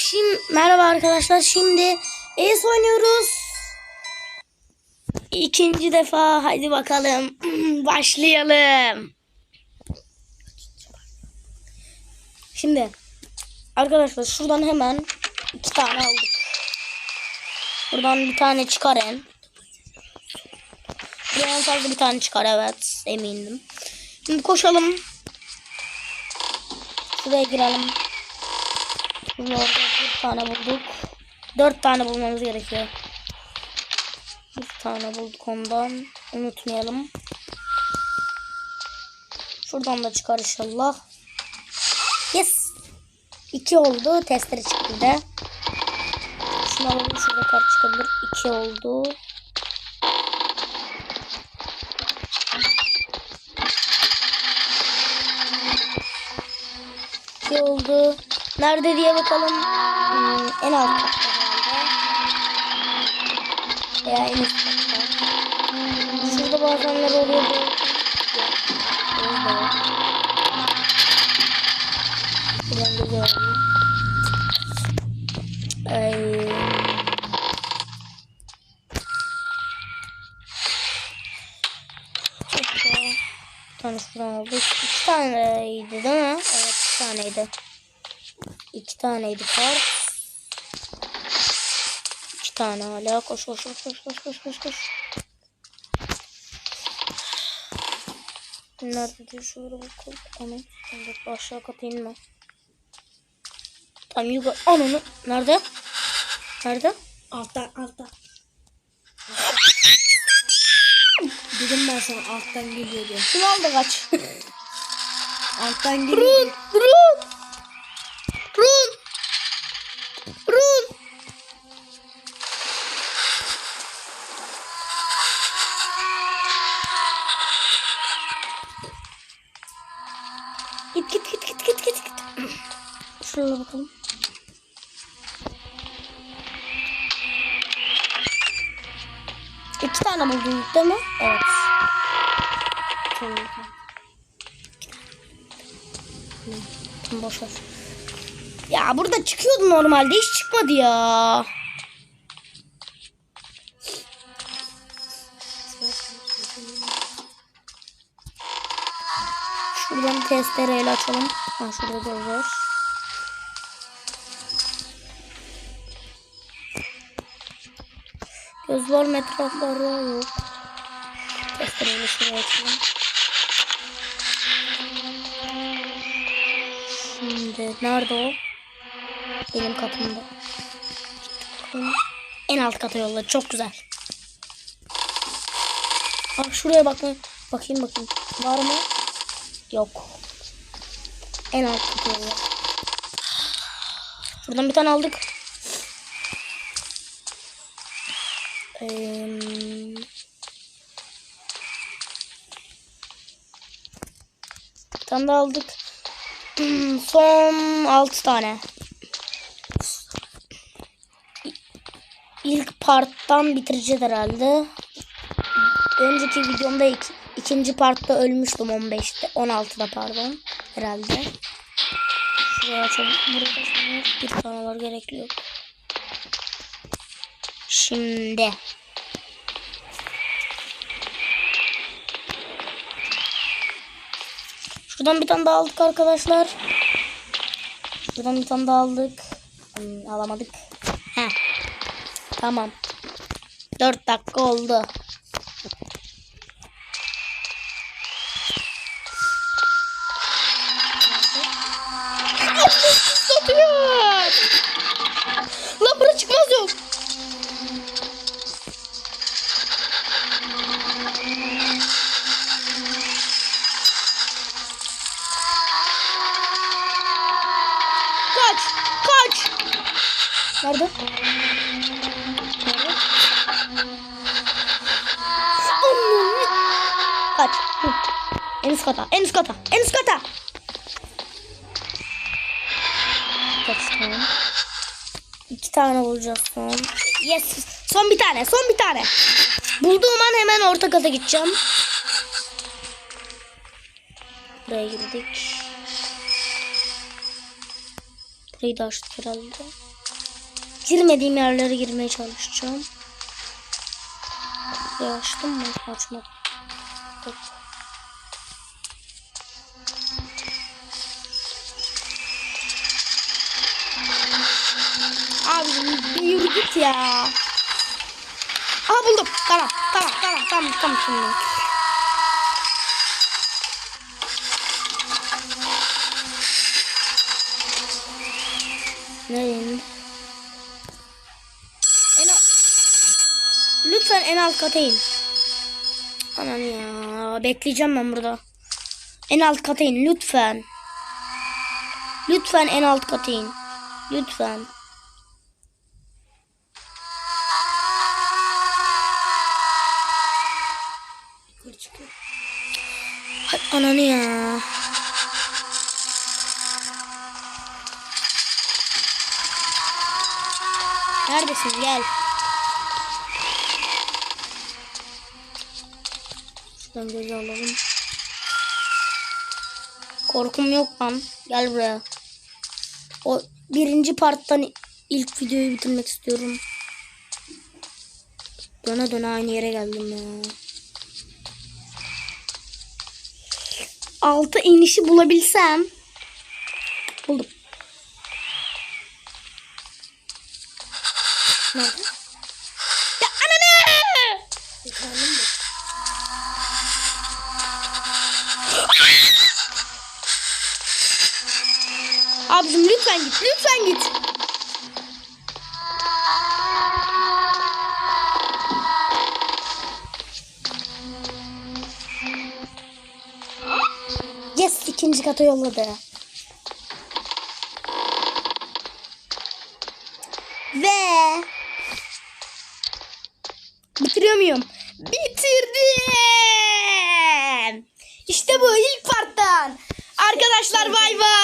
Şimdi merhaba arkadaşlar. Şimdi ES oynuyoruz. İkinci defa hadi bakalım başlayalım. Şimdi arkadaşlar şuradan hemen iki tane aldık. Buradan bir tane çıkar en. Fazla bir tane çıkar evet emindim. Şimdi koşalım. Şuraya girelim. Şimdi orada bir tane bulduk. Dört tane bulmamız gerekiyor. Bir tane bulduk ondan. Unutmayalım. Şuradan da çıkar inşallah. Yes. İki oldu. Testere çıktı bir de. Şunu alalım. Şurada kart çıkabilir. İki oldu. İki oldu. Nerede diye bakalım. Hmm, en alt katta herhalde. Veya en üst katta. Şurada bazenler oluyor. bu. Yok. Orada yok. Şuradan gidiyorum. Ay. Çok güzel. Bir tane şuradan oldu. İki taneydi değil mi? Evet iki taneydi. İki taneydi kart. İki tane hala. Koş koş koş koş koş koş koş koş. Nerede diyor şöyle bakalım. Onu. Şimdi aşağı kata inme. Tam yukarı. Ananı. Nerede? Nerede? Alttan alttan. Dedim ben sana alttan geliyor diye. Kim aldı kaç? Alttan geliyor. Run! diye. Şuraya bakalım. İki tane buldun değil mi? Evet. Tamam. Tamam boş ver. Ya burada çıkıyordu normalde hiç çıkmadı ya. Şuradan testereyle açalım. Ha şurada göz var. Mı etraflarda yok. Testereyle şuraya açalım. Şimdi nerede o? Benim katımda. En alt kata yolla. Çok güzel. Bak şuraya bakma. Bakayım bakayım. Var mı? Yok. En alt kata yolla. Buradan bir tane aldık. Ee, bir tane daha aldık. Son 6 tane. İlk parttan bitireceğiz herhalde. Önceki videomda ik, ikinci partta ölmüştüm 15'te. 16'da pardon. Herhalde. Şuraya açalım. Burada bir tane var gerekli yok. Şimdi. Şuradan bir tane daha aldık arkadaşlar. Şuradan bir tane daha aldık. Hmm, alamadık. Heh. Tamam. 4 dakika oldu. Nerede? Nerede? Kaç. En üst kata. En üst kata. En üst kata. Kaç tane? İki tane bulacağız son. Yes. Son bir tane. Son bir tane. Bulduğum an hemen orta kata gideceğim. Buraya girdik. Burayı da açtık herhalde. Girmediğim yerlere girmeye çalışacağım. Açtım mı? Açmadım. Dur. Abi bir yürü git ya. Aha buldum. Tamam. Tamam. Tamam. Tamam. Tamam şimdi. Nereye? En en alt kata in. Aman ya. Bekleyeceğim ben burada. En alt kata in. Lütfen. Lütfen en alt kata in. Lütfen. Hay ananı ya. Neredesin gel. Şuradan gözü alalım. Korkum yok lan. Gel buraya. O birinci parttan ilk videoyu bitirmek istiyorum. Döne döne aynı yere geldim ya. altı inişi bulabilsem. Buldum. Nerede? Abicim lütfen git, lütfen git. Yes, ikinci kata yolladı. Ve bitiriyor muyum? Bitirdim. İşte bu ilk parttan. Arkadaşlar bay bay.